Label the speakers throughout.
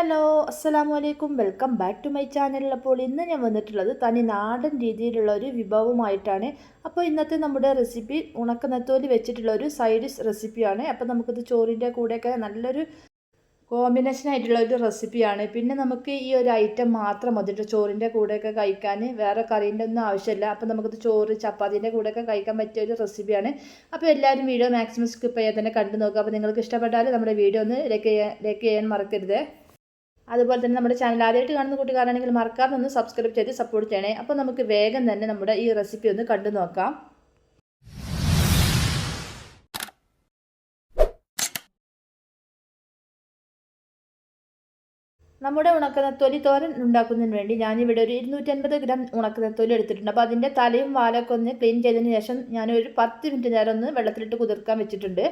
Speaker 1: Hello അസ്സലാമു അലൈക്കും welcome back to my channel. അപ്പോൾ ഇന്ന് ഞാൻ വന്നിട്ടുള്ളത് തനി നാടൻ രീതിയിലുള്ള ഒരു വിഭവമായിട്ടാണ്. അപ്പോൾ ഇന്നത്തെ നമ്മുടെ റെസിപ്പി ഉണക്ക നെത്തോലി വെച്ചിട്ടുള്ള ഒരു സൈഡ് റെസിപ്പിയാണ്. അപ്പോൾ നമുക്കിത് ചോറിന്റെ കൂടെയൊക്കെ നല്ലൊരു കോമ്പിനേഷൻ ആയിട്ടുള്ള ഒരു റെസിപ്പിയാണ്. പിന്നെ നമുക്ക് ഈ ഒരു ഐറ്റം മാത്രം മതി ചോറിന്റെ കൂടെയൊക്കെ കഴിക്കാൻ. വേറെ കറീന്റെ ഒന്നും ആവശ്യമില്ല. അപ്പോൾ നമുക്കത് ചോറ് ചപ്പാത്തിന്റെ കൂടെയൊക്കെ കഴിക്കാൻ പറ്റിയ ഒരു റെസിപ്പിയാണ്. അപ്പോൾ എല്ലാവരും വീഡിയോ മാക്സിമം സ്കിപ്പ് ചെയ്യാൻ തന്നെ കണ്ടു നോക്കുക. അപ്പോൾ നിങ്ങൾക്ക് ഇഷ്ടപ്പെട്ടാൽ നമ്മുടെ വീഡിയോ ഒന്ന് ലൈക്ക് ചെയ്യാൻ ലൈക്ക് ചെയ്യാൻ മറക്കരുത്. അതുപോലെ തന്നെ നമ്മുടെ ചാനൽ ആദ്യമായിട്ട് കാണുന്ന കൂട്ടുകാരാണെങ്കിൽ മറക്കാതെ ഒന്ന് സബ്സ്ക്രൈബ് ചെയ്ത് സപ്പോർട്ട് ചെയ്യണേ. അപ്പോൾ നമുക്ക് വേഗം തന്നെ നമ്മുടെ ഈ റെസിപ്പി ഒന്ന് കണ്ടു നോക്കാം. നമ്മുടെ ഉണക്കനത്തോലി തോരൻ ഉണ്ടാക്കുന്നതിന് വേണ്ടി ഞാനിവിടെ ഒരു ഇരുന്നൂറ്റൻപത് ഗ്രാം ഉണക്കനത്തോലി എടുത്തിട്ടുണ്ട്. അപ്പോൾ അതിന്റെ തലയും വാലൊക്കെ ഒന്ന് ക്ലീൻ ചെയ്തതിന് ശേഷം ഞാനൊരു പത്ത് മിനിറ്റ് നേരം ഒന്ന് വെള്ളത്തിലിട്ട് കുതിർക്കാൻ വെച്ചിട്ടുണ്ട്.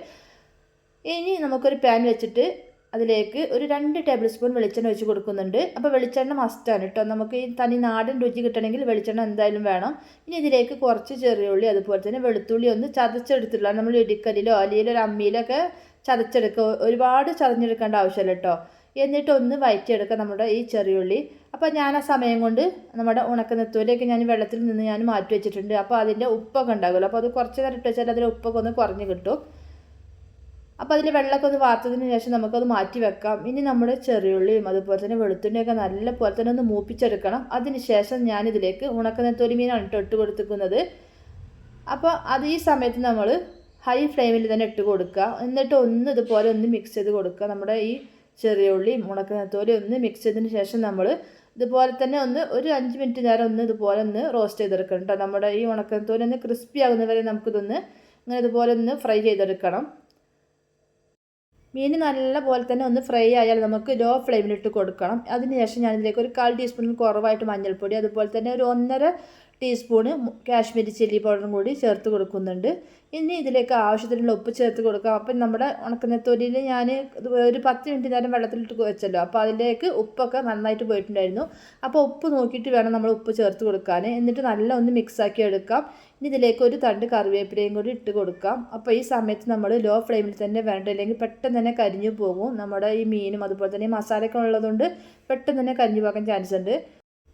Speaker 1: ഇനി നമുക്കൊരു പാൻ വെച്ചിട്ട് അതിലേക്ക് ഒരു രണ്ട് ടേബിൾ സ്പൂൺ വെളിച്ചെണ്ണ ഒഴിച്ച് കൊടുക്കുന്നുണ്ട്. അപ്പോൾ വെളിച്ചെണ്ണ മസ്റ്റാണ് കേട്ടോ നമുക്ക് ഈ തനി നാടൻ രുചി കിട്ടണമെങ്കിൽ വെളിച്ചെണ്ണ എന്തായാലും വേണം. ഇനി ഇതിലേക്ക് കുറച്ച് ചെറിയ ഉള്ളി അതുപോലെ തന്നെ വെളുത്തുള്ളി ഒന്ന് ചതച്ചെടുത്തിട്ടുള്ള നമ്മൾ ഇടിക്കലിലോ അല്ലെങ്കിൽ ഒരു അമ്മിയിലോ ഒക്കെ ചതച്ചെടുക്കുക ഒരുപാട് ചതഞ്ഞെടുക്കേണ്ട ആവശ്യമില്ല കേട്ടോ എന്നിട്ട് ഒന്ന് വയറ്റിയെടുക്കുക നമ്മുടെ ഈ ചെറിയുള്ളി അപ്പോൾ ഞാൻ ആ സമയം കൊണ്ട് നമ്മുടെ ഉണക്ക നെത്തോലിയൊക്കെ ഞാൻ വെള്ളത്തിൽ നിന്ന് ഞാൻ മാറ്റി വെച്ചിട്ടുണ്ട്. അപ്പോൾ അതിന്റെ ഉപ്പൊക്കെ ഉണ്ടാകുമല്ലോ. അപ്പോൾ അത് കുറച്ച് നേരം ഇട്ട് വെച്ചാൽ അതിന്റെ ഉപ്പൊക്കെ ഒന്ന് കുറഞ്ഞ് കിട്ടും. അപ്പോൾ അതിൽ വെള്ളമൊക്കെ ഒന്ന് വാർത്തതിന് ശേഷം നമുക്കത് മാറ്റി വെക്കാം. ഇനി നമ്മുടെ ചെറിയുള്ളിയും അതുപോലെ തന്നെ വെളുത്തുള്ളിയൊക്കെ നല്ല പോലെ തന്നെ ഒന്ന് മൂപ്പിച്ചെടുക്കണം. അതിന് ശേഷം ഞാനിതിലേക്ക് ഉണക്ക നെത്തോലി മീനാണ് ഇട്ട് ഇട്ട് കൊടുത്തിരിക്കുന്നത്. അപ്പോൾ അത് ഈ സമയത്ത് നമ്മൾ ഹൈ ഫ്ലെയിമിൽ തന്നെ ഇട്ട് കൊടുക്കുക. എന്നിട്ട് ഒന്ന് ഇതുപോലെ ഒന്ന് മിക്സ് ചെയ്ത് കൊടുക്കുക. നമ്മുടെ ഈ ചെറിയ ഉള്ളിയും ഉണക്കനത്തോലി ഒന്ന് മിക്സ് ചെയ്തതിന് ശേഷം നമ്മൾ ഇതുപോലെ തന്നെ ഒന്ന് ഒരു അഞ്ച് മിനിറ്റ് നേരം ഒന്ന് ഇതുപോലെ ഒന്ന് റോസ്റ്റ് ചെയ്തെടുക്കണം കേട്ടോ. നമ്മുടെ ഈ ഉണക്കനത്തോലി ഒന്ന് ക്രിസ്പി ആകുന്നവരെ നമുക്കിതൊന്ന് ഇങ്ങനെ ഇതുപോലെ ഒന്ന് ഫ്രൈ ചെയ്തെടുക്കണം. മീൻ നല്ല പോലെ തന്നെ ഒന്ന് ഫ്രൈ ആയാൽ നമുക്ക് ലോ ഫ്ലെയിമിലിട്ട് കൊടുക്കണം. അതിന് ശേഷം ഞാനിതിലേക്ക് ഒരു കാൽ ടീസ്പൂണിൽ കുറവായിട്ട് മഞ്ഞൾപ്പൊടി അതുപോലെ തന്നെ ഒരു ഒന്നര ടീസ്പൂണ് കാശ്മീരി ചില്ലി പൗഡറും കൂടി ചേർത്ത് കൊടുക്കുന്നുണ്ട്. ഇനി ഇതിലേക്ക് ആവശ്യത്തിനുള്ള ഉപ്പ് ചേർത്ത് കൊടുക്കാം. അപ്പം നമ്മുടെ ഉണക്കനെത്തോലിയിൽ ഞാൻ ഒരു പത്ത് മിനിറ്റ് നേരം വെള്ളത്തിലിട്ട് വെച്ചല്ലോ. അപ്പോൾ അതിലേക്ക് ഉപ്പൊക്കെ നന്നായിട്ട് പോയിട്ടുണ്ടായിരുന്നു. അപ്പോൾ ഉപ്പ് നോക്കിയിട്ട് വേണം നമ്മൾ ഉപ്പ് ചേർത്ത് കൊടുക്കാൻ. എന്നിട്ട് നല്ല ഒന്ന് മിക്സാക്കി എടുക്കാം. ഇനി ഇതിലേക്ക് ഒരു തണ്ട് കറിവേപ്പിലയും കൂടി ഇട്ട് കൊടുക്കാം. അപ്പോൾ ഈ സമയത്ത് നമ്മൾ ലോ ഫ്ലെയിമിൽ തന്നെ വേണ്ട അല്ലെങ്കിൽ പെട്ടെന്ന് തന്നെ കരിഞ്ഞു പോകും. നമ്മുടെ ഈ മീനും അതുപോലെ തന്നെ മസാലയൊക്കെ ഉള്ളതുകൊണ്ട് പെട്ടെന്ന് തന്നെ കരിഞ്ഞു പോകാൻ ചാൻസ് ഉണ്ട്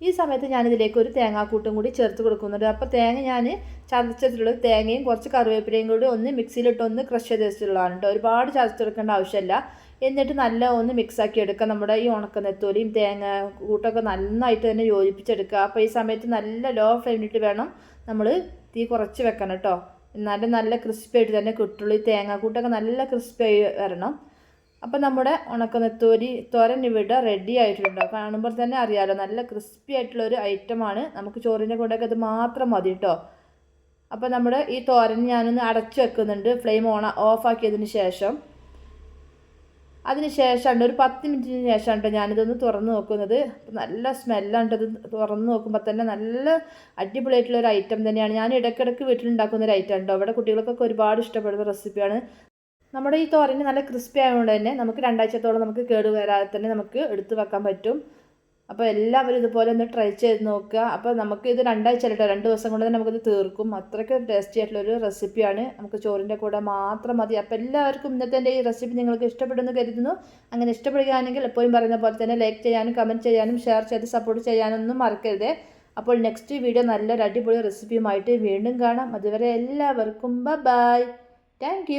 Speaker 1: ഈ സമയത്ത് ഞാനിതിലേക്ക് ഒരു തേങ്ങാക്കൂട്ടും കൂടി ചേർത്ത് കൊടുക്കുന്നുണ്ട്. അപ്പോൾ തേങ്ങ ഞാൻ ചതച്ചിട്ടുള്ളത് തേങ്ങയും കുറച്ച് കറിവേപ്പിലയും കൂടി ഒന്ന് മിക്സിയിലിട്ട് ഒന്ന് ക്രഷ് ചെയ്ത് വെച്ചിട്ടുള്ളതാണ് കേട്ടോ ഒരുപാട് ചതച്ചെടുക്കേണ്ട ആവശ്യമില്ല എന്നിട്ട് നല്ല ഒന്ന് മിക്സാക്കി എടുക്കുക. നമ്മുടെ ഈ ഉണക്ക നെത്തോലിയും തേങ്ങ കൂട്ടൊക്കെ നന്നായിട്ട് തന്നെ യോജിപ്പിച്ചെടുക്കുക. അപ്പോൾ ഈ സമയത്ത് നല്ല ലോ ഫ്ലെയിമിലിട്ട് വേണം നമ്മൾ തീ കുറച്ച് വെക്കണം കേട്ടോ എന്നാലും നല്ല ക്രിസ്പി ആയിട്ട് തന്നെ കിട്ടുള്ളൂ. ഈ തേങ്ങാക്കൂട്ടൊക്കെ നല്ല ക്രിസ്പി ആയി വരണം. അപ്പോൾ നമ്മുടെ ഉണക്കനെത്തോരി തോരൻ ഇവിടെ റെഡി ആയിട്ടുണ്ട്. കാണുമ്പോൾ തന്നെ അറിയാമല്ലോ നല്ല ക്രിസ്പി ആയിട്ടുള്ള ഒരു ഐറ്റമാണ് നമുക്ക് ചോറിന്റെ കൂടെയൊക്കെ അത് മാത്രം മതി കേട്ടോ അപ്പോൾ നമ്മുടെ ഈ തോരൻ ഞാനൊന്ന് അടച്ചു വെക്കുന്നുണ്ട്. ഫ്ലെയിം ഓൺ ഓഫ് ആക്കിയതിന് ശേഷം. അതിന് ശേഷമാണ് ഒരു പത്ത് മിനിറ്റിന് ശേഷമാണ് കേട്ടോ ഞാനിതൊന്ന് തുറന്ന് നോക്കുന്നത്. നല്ല സ്മെല്ലാണ് ഇത് തുറന്ന് നോക്കുമ്പോൾ തന്നെ. നല്ല അടിപൊളിയായിട്ടുള്ള ഒരു ഐറ്റം തന്നെയാണ്. ഞാൻ ഇടയ്ക്കിടയ്ക്ക് വീട്ടിലുണ്ടാക്കുന്ന ഒരു ഐറ്റം ഉണ്ടോ അവിടെ കുട്ടികൾക്കൊക്കെ ഒരുപാട് ഇഷ്ടപ്പെടുന്ന റെസിപ്പിയാണ് നമ്മുടെ ഈ തോരന് നല്ല ക്രിസ്പി ആയതുകൊണ്ട് തന്നെ നമുക്ക് രണ്ടാഴ്ചത്തോളം നമുക്ക് കേട് വരാതെ തന്നെ നമുക്ക് എടുത്തു വെക്കാൻ പറ്റും. അപ്പോൾ എല്ലാവരും ഇതുപോലെ ഒന്ന് ട്രൈ ചെയ്ത് നോക്കുക. അപ്പോൾ നമുക്ക് ഇത് രണ്ടാഴ്ച കേട്ടോ. രണ്ട് ദിവസം കൊണ്ട് തന്നെ നമുക്കിത് തീർക്കും. അത്രയ്ക്ക് ടേസ്റ്റി ആയിട്ടുള്ള ഒരു റെസിപ്പിയാണ് നമുക്ക് ചോറിന്റെ കൂടെ മാത്രം മതി. അപ്പോൾ എല്ലാവർക്കും ഇന്നത്തെ എന്റെ ഈ റെസിപ്പി നിങ്ങൾക്ക് ഇഷ്ടപ്പെടുന്നു കരുതുന്നു. അങ്ങനെ ഇഷ്ടപ്പെടുകയാണെങ്കിൽ എപ്പോഴും പറയുന്ന പോലെ തന്നെ ലൈക്ക് ചെയ്യാനും കമന്റ് ചെയ്യാനും ഷെയർ ചെയ്ത് സപ്പോർട്ട് ചെയ്യാനൊന്നും മറക്കരുത്. അപ്പോൾ നെക്സ്റ്റ് വീഡിയോ നല്ലൊരു അടിപൊളി റെസിപ്പിയുമായിട്ട് വീണ്ടും കാണാം. അതുവരെ എല്ലാവർക്കും ബ ബൈ താങ്ക്